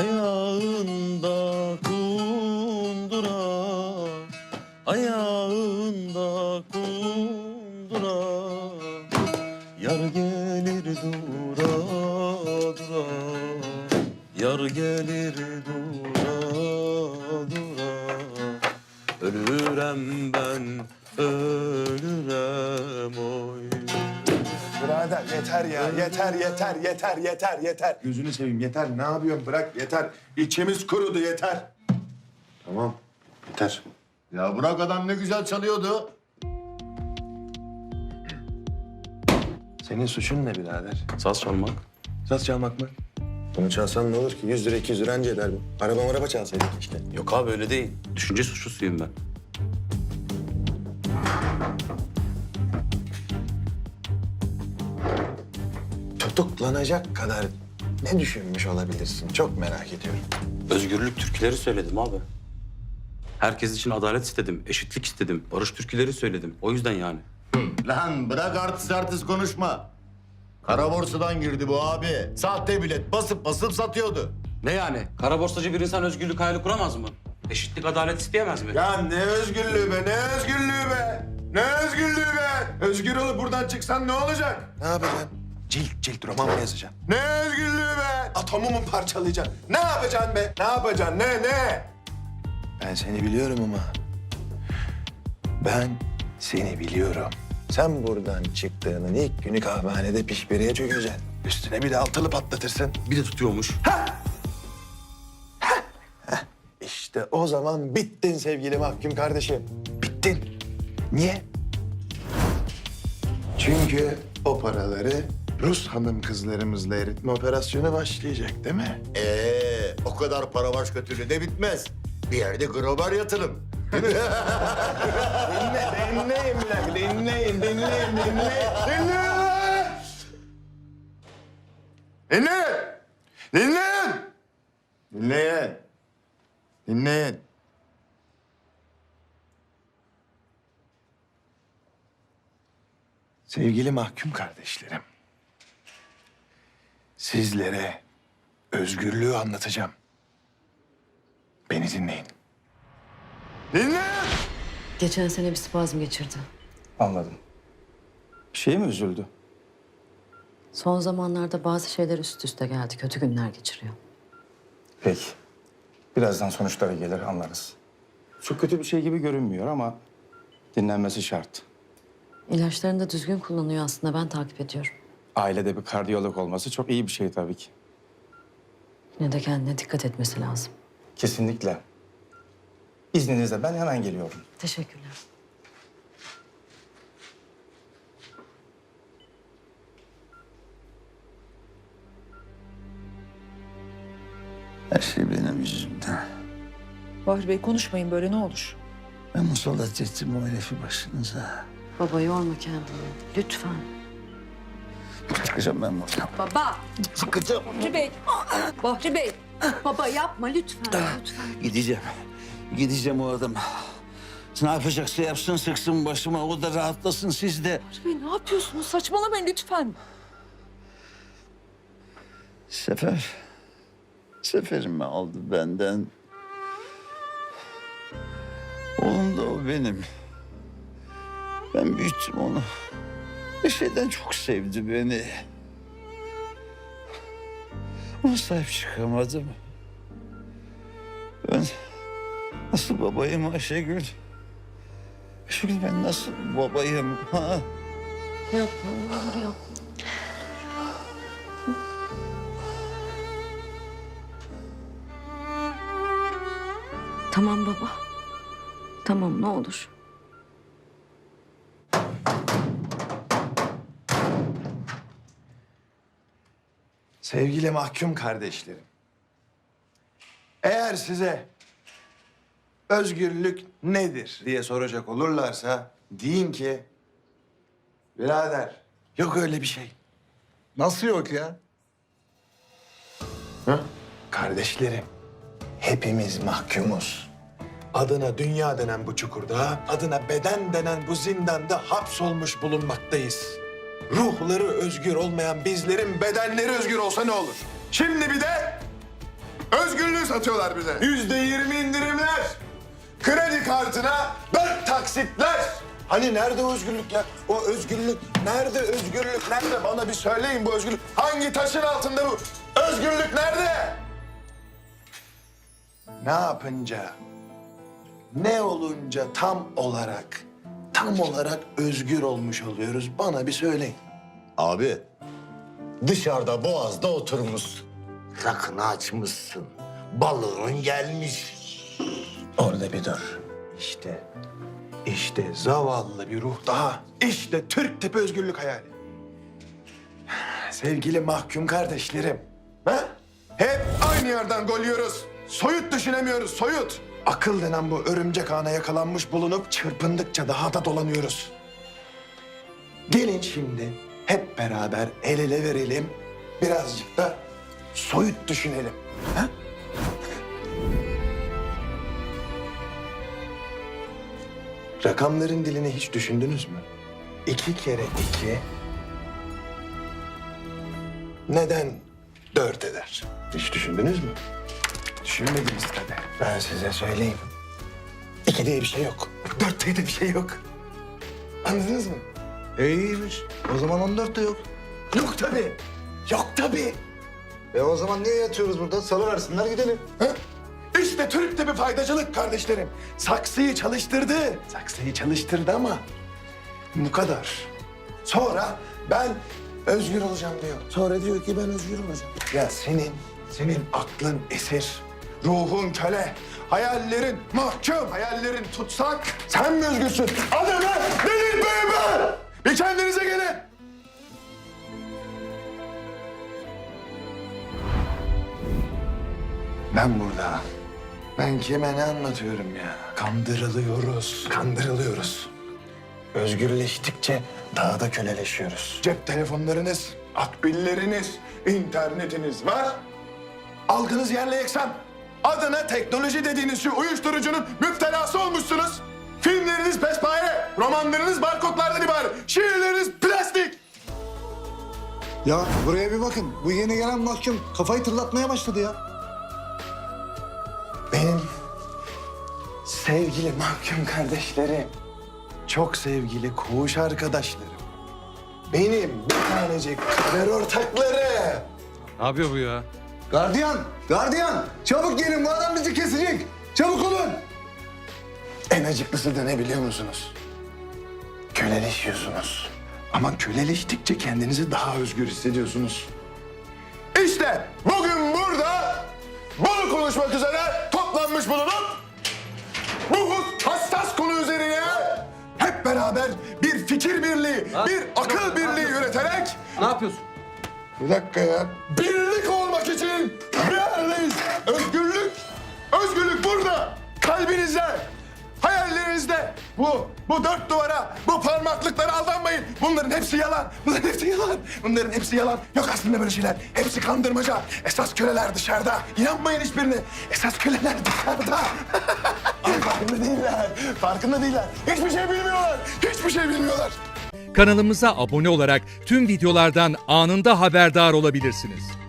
Ayağında kundura Ayağında kundura. Yar gelir dura dura Yar gelir dura dura. Ölürem ben ölürem Birader yeter ya, yeter, yeter, yeter, yeter, yeter. Gözünü seveyim, yeter. Ne yapıyorsun? Bırak, yeter. İçimiz kurudu, yeter. Tamam, yeter. Ya bırak adam ne güzel çalıyordu. Senin suçun ne birader? Saz çalmak Saz çalmak mı? Bunu çalsan ne olur ki? 100 lira, 200 lira anca eder bu. Araba araba çalsaydın işte. Yok abi öyle değil. Düşünce suçlusuyum ben. Tutuklanacak kadar ne düşünmüş olabilirsin? Çok merak ediyorum. Özgürlük türküleri söyledim abi. Herkes için adalet istedim, eşitlik istedim, barış türküleri söyledim. O yüzden yani. Lan bırak artist artist konuşma. Kara borsadan girdi bu abi. Sahte bilet basıp basıp satıyordu. Ne yani? Kara borsacı bir insan özgürlük hayali kuramaz mı? Eşitlik, adalet isteyemez mi? Ya ne özgürlüğü be, ne özgürlüğü be? Ne özgürlüğü be? Özgür olup buradan çıksan ne olacak? Ne yapacaksın? Cilt cilt roman mı yazacaksın? Ne özgürlüğü be? Atomu mu parçalayacaksın? Ne yapacaksın be? Ne yapacaksın? Ne ne? Ben seni biliyorum ama. Ben seni biliyorum. Sen buradan çıktığının ilk günü kahvehanede pişbiriye çökeceksin. Üstüne bir de altılı patlatırsın. Bir de tutuyormuş. İşte o zaman bittin sevgili mahkum kardeşim. Bittin. Niye? Çünkü o paraları Rus hanım kızlarımızla eritme operasyonu başlayacak değil mi? Ee, o kadar para başka türlü de bitmez. Bir yerde grobar yatırım. Dinle, dinleyin lan, dinleyin, dinleyin, dinleyin, dinleyin lan! Dinleyin! Dinleyin! Dinleyin. Dinleyin. Sevgili mahkum kardeşlerim, sizlere özgürlüğü anlatacağım. Beni dinleyin. Dinleyin! Geçen sene bir spazm geçirdi. Anladım. Bir şeye mi üzüldü? Son zamanlarda bazı şeyler üst üste geldi. Kötü günler geçiriyor. Peki. Birazdan sonuçları gelir anlarız. Çok kötü bir şey gibi görünmüyor ama dinlenmesi şart. İlaçlarını da düzgün kullanıyor aslında. Ben takip ediyorum. Ailede bir kardiyolog olması çok iyi bir şey tabii ki. Yine de kendine dikkat etmesi lazım. Kesinlikle. İzninizle ben hemen geliyorum. Teşekkürler. Her şey benim yüzümden. Bahri Bey konuşmayın böyle ne olur. Ben musallat ettim o herifi başınıza. Baba yorma kendini. Lütfen. Çıkacağım ben buradan. Baba! Çıkacağım. Bahri Bey! Bahri Bey! Baba yapma lütfen. lütfen. Gideceğim. Gideceğim o adam. Ne yapacaksa yapsın sıksın başıma o da rahatlasın siz de. Bahri Bey ne yapıyorsunuz? Saçmalamayın lütfen. Sefer. Seferimi aldı benden. Oğlum da o benim. Ben büyüttüm onu. Bir şeyden çok sevdi beni. Ona sahip çıkamadım. Ben nasıl babayım Ayşegül? Ayşegül ben nasıl babayım ha? Yapma olur yapma. Tamam baba. Tamam ne olur. Sevgili mahkum kardeşlerim. Eğer size özgürlük nedir diye soracak olurlarsa deyin ki birader yok öyle bir şey. Nasıl yok ya? Kardeşlerim hepimiz mahkumuz. Adına dünya denen bu çukurda, adına beden denen bu zindanda hapsolmuş bulunmaktayız. Ruhları özgür olmayan bizlerin bedenleri özgür olsa ne olur? Şimdi bir de Özgürlüğü satıyorlar bize. Yüzde yirmi indirimler. Kredi kartına dört taksitler. Hani nerede özgürlük ya? O özgürlük nerede özgürlük nerede? Bana bir söyleyin bu özgürlük. Hangi taşın altında bu? Özgürlük nerede? Ne yapınca, ne olunca tam olarak, tam olarak özgür olmuş oluyoruz? Bana bir söyleyin. Abi dışarıda boğazda oturmuşsun. Rakını açmışsın. Balığın gelmiş. Orada bir dur. İşte, işte zavallı bir ruh daha. İşte Türk tipi özgürlük hayali. Sevgili mahkum kardeşlerim. Ha? Hep aynı yerden gol yiyoruz. Soyut düşünemiyoruz, soyut. Akıl denen bu örümcek ağına yakalanmış bulunup çırpındıkça daha da dolanıyoruz. Gelin şimdi hep beraber el ele verelim. Birazcık da soyut düşünelim. Ha? Rakamların dilini hiç düşündünüz mü? İki kere iki... Neden dört eder? Hiç düşündünüz mü? Düşünmediniz tabii. Ben size söyleyeyim. İki diye bir şey yok. Dört diye de bir şey yok. Anladınız mı? İyiymiş. O zaman 14 de yok. Yok tabii. Yok tabii. E o zaman niye yatıyoruz burada? Salıversinler gidelim. Ha? İşte Türk tipi faydacılık kardeşlerim. Saksıyı çalıştırdı. Saksıyı çalıştırdı ama bu kadar. Sonra ben özgür olacağım diyor. Sonra diyor ki ben özgür olacağım. Ya senin, senin aklın esir, ruhun köle, hayallerin mahkum, hayallerin tutsak. Sen mi özgürsün? Adamı delirtmeyin be! Bir kendinize gelin. Ben burada. Ben kime ne anlatıyorum ya? Kandırılıyoruz, kandırılıyoruz. Özgürleştikçe daha da köleleşiyoruz. Cep telefonlarınız, akbilleriniz, internetiniz var. Algınız yerle yeksan. Adına teknoloji dediğiniz şu uyuşturucunun müptelası olmuşsunuz. Filmleriniz pespaye, romanlarınız barkodlardan ibaret, şiirleriniz plastik. Ya buraya bir bakın. Bu yeni gelen mahkum kafayı tırlatmaya başladı ya. Benim sevgili mahkum kardeşlerim, çok sevgili koğuş arkadaşlarım, benim bir tanecik kader ortakları. Ne yapıyor bu ya? Gardiyan, gardiyan. Çabuk gelin bu adam bizi kesecek. Çabuk olun. En acıklısı da ne biliyor musunuz? Köleleşiyorsunuz. Ama köleleştikçe kendinizi daha özgür hissediyorsunuz. İşte bugün burada bunu konuşmak üzere toplanmış bulunup bu hassas konu üzerine hep beraber bir fikir birliği, bir akıl birliği üreterek Ne yapıyorsun? bir dakika ya. Birlik olmak için bir aradayız. Özgürlük, özgürlük burada. Kalbinizde, hayallerinizde. Bu, bu dört duvara, bu parmaklıklara aldanmayın. Bunların hepsi yalan. Bunların hepsi yalan. Bunların hepsi yalan. Yok aslında böyle şeyler. Hepsi kandırmaca. Esas köleler dışarıda. İnanmayın hiçbirine. Esas köleler dışarıda. Farkında değiller. Farkında değiller. Hiçbir şey bilmiyorlar. Hiçbir şey bilmiyorlar. Kanalımıza abone olarak tüm videolardan anında haberdar olabilirsiniz.